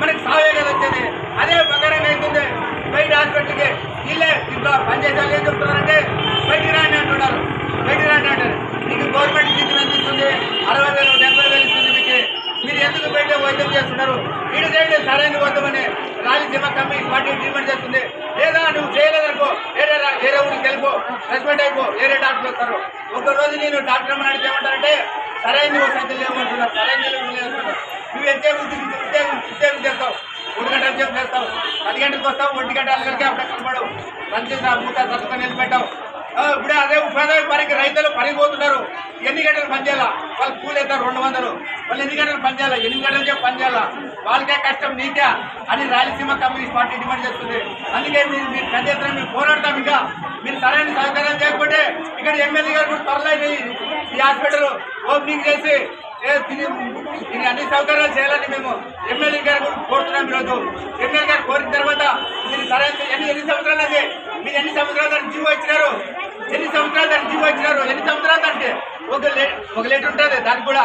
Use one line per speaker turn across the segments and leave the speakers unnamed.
మనకి సావే కదా వచ్చేది. అదే బంగారం అవుతుంది బయట హాస్పిటల్కి వీళ్ళే ఇంట్లో పనిచేసే ఏం చెప్తున్నారంటే బయటికి రాండి అంటున్నారు. బయటికి రాండి అంటారు. మీకు గవర్నమెంట్ సీట్లు ఎంత ఇస్తుంది? అరవై వేలు డెబ్బై వేలు ఇస్తుంది మీకు. మీరు ఎందుకు బయట వైద్యం చేస్తున్నారు? వీడు చేయండి సరైన వైద్యమని రాయలసీమ కమిటీ పార్టీ ట్రీట్మెంట్ చేస్తుంది. లేదా నువ్వు చేయలేదనుకో వేరే వేరే ఊరికి వెళ్ళిపో రెస్పెక్ట్ అయిపో వేరే డాక్టర్ వస్తారు. ఒక రోజు నేను డాక్టర్ అమ్మని అడిగితే ఏమంటారంటే సరైన వసతులు లేమంటున్నారు సరైన లేదంటున్నారు నువ్వు ఎంతే పది గంటలకు వస్తావు ఒంటి గంట అక్కడికి అప్పుడే కనపడవు. మంచి మూత చదువుకొని నిలబెట్టావు. ఇప్పుడే అదే ఉపాధి పనికి రైతులు పనికి పోతున్నారు. ఎన్ని గంటలు పని చేయాలా? వాళ్ళు కూలి అవుతారు రెండు వందలు. వాళ్ళు ఎన్ని గంటలు పని చేయాలా? ఎన్ని గంటలు చెప్పి పని చేయాలా? వాళ్ళకే కష్టం నీకే. అని రాయలసీమ కమ్యూనిస్ట్ పార్టీ డిమాండ్ చేస్తుంది. అందుకే మీరు మీరు పెద్ద ఎత్తున మీరు పోరాడతాం ఇంకా. మీరు సరైన సహకారం చేయకపోతే ఇక్కడ ఎమ్మెల్యే గారు కూడా త్వరలో ఈ- హాస్పిటల్ ఓపెనింగ్ చేసి దీని అన్ని సౌకర్యాలు చేయాలని మేము ఎమ్మెల్యే గారు కోరుతున్నాం ఈరోజు. ఎమ్మెల్యే గారు కోరిన తర్వాత మీరు సరైన ఎన్ని ఎన్ని సంవత్సరాలు అది? మీరు ఎన్ని సంవత్సరాలు దాన్ని జీవో ఇచ్చినారు? ఎన్ని సంవత్సరాలు దాన్ని జీవో ఇచ్చినారు? ఎన్ని సంవత్సరాలు అంటే ఒక ఒక లెటర్ ఉంటుంది దానికి కూడా.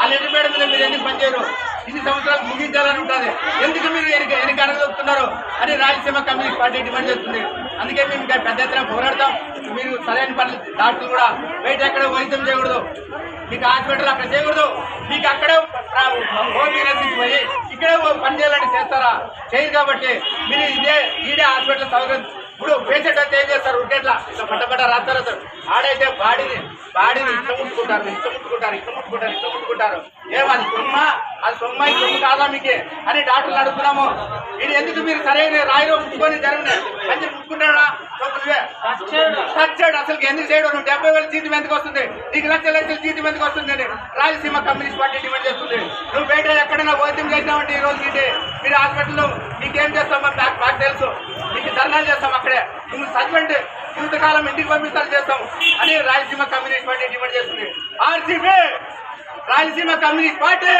ఆ లెటర్ మేడం మీద మీరు ఎందుకు పనిచేయరు? ఇన్ని సంవత్సరాలు ముగించాలని ఉంటుంది. ఎందుకు మీరు ఎన్ని ఎన్ని చేస్తున్నారు అని రాయలసీమ కమ్యూనిస్ట్ పార్టీ డిమాండ్ చేస్తుంది. అందుకే మేము ఇంకా పెద్ద ఎత్తున పోరాడతాం. మీరు సరైన పనులు డాక్టర్లు కూడా బయట ఎక్కడ వైద్యం చేయకూడదు. మీకు హాస్పిటల్ అక్కడ చేయకూడదు. మీకు అక్కడే హోమియోపతి పోయి ఇక్కడే పని చేయాలని చేస్తారా? చేయరు కాబట్టి మీరు ఇదే ఈడే హాస్పిటల్ సౌకర్యం. ఇప్పుడు పేషెంట్ అయితే ఏం చేస్తారు? ఉంటే ఇట్లా పట్ట పట్ట రాస్తారు రాస్తారు. ఆడైతే బాడీని బాడీని ఇట్లా ముట్టుకుంటారు ఇట్లా ముట్టుకుంటారు ఇట్లా ముట్టుకుంటారు ఇట్లా ముట్టుకుంటారు. ఏమది సొమ్మ? అది సొమ్మ సొమ్ము కాదా మీకు? అని డాక్టర్లు అడుగుతున్నాము. మీరు ఎందుకు మీరు సరైన రాయిలో ముట్టుకొని జరిగిన? మంచి ముట్టుకుంటాడా? సచ్చాడు అసలు ఎందుకు చేయడం? నువ్వు డెబ్బై వేల జీతం ఎందుకు వస్తుంది? నీకు లక్ష లక్షల జీతం ఎందుకు వస్తుంది అని రాయలసీమ కమ్యూనిస్ట్ పార్టీ డిమాండ్ చేస్తుంది. నువ్వు బయట ఎక్కడైనా వైద్యం చేసినావంటే ఈ రోజు నీటి మీరు హాస్పిటల్లో మాకు నాకు మాకు తెలుసు. నీకు ధర్నాలు చేస్తాం అక్కడే. నువ్వు సస్పెండ్ జీవితకాలం ఇంటికి పంపిస్తారు చేస్తాం. Rayalaseema communist party.